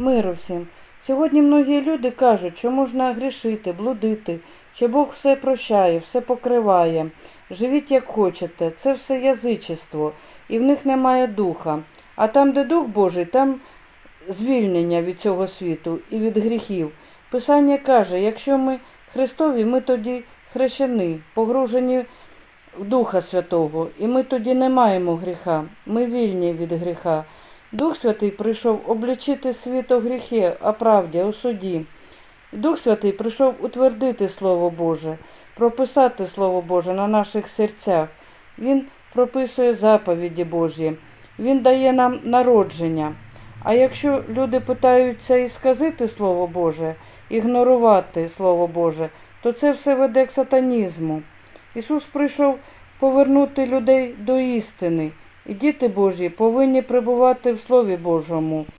Миру всім. Сьогодні многі люди кажуть, що можна грішити, блудити, що Бог все прощає, все покриває. Живіть як хочете, це все язичество, і в них немає духа. А там, де Дух Божий, там звільнення від цього світу і від гріхів. Писання каже, якщо ми Христові, ми тоді хрещені, погружені в Духа Святого, і ми тоді не маємо гріха, ми вільні від гріха. Дух Святий прийшов облічити світ у гріхи, а правді, у суді. Дух Святий прийшов утвердити Слово Боже, прописати Слово Боже на наших серцях. Він прописує заповіді Божі, Він дає нам народження. А якщо люди питаються і сказати Слово Боже, ігнорувати Слово Боже, то це все веде к сатанізму. Ісус прийшов повернути людей до істини, діти Божі повинні перебувати в Слові Божому.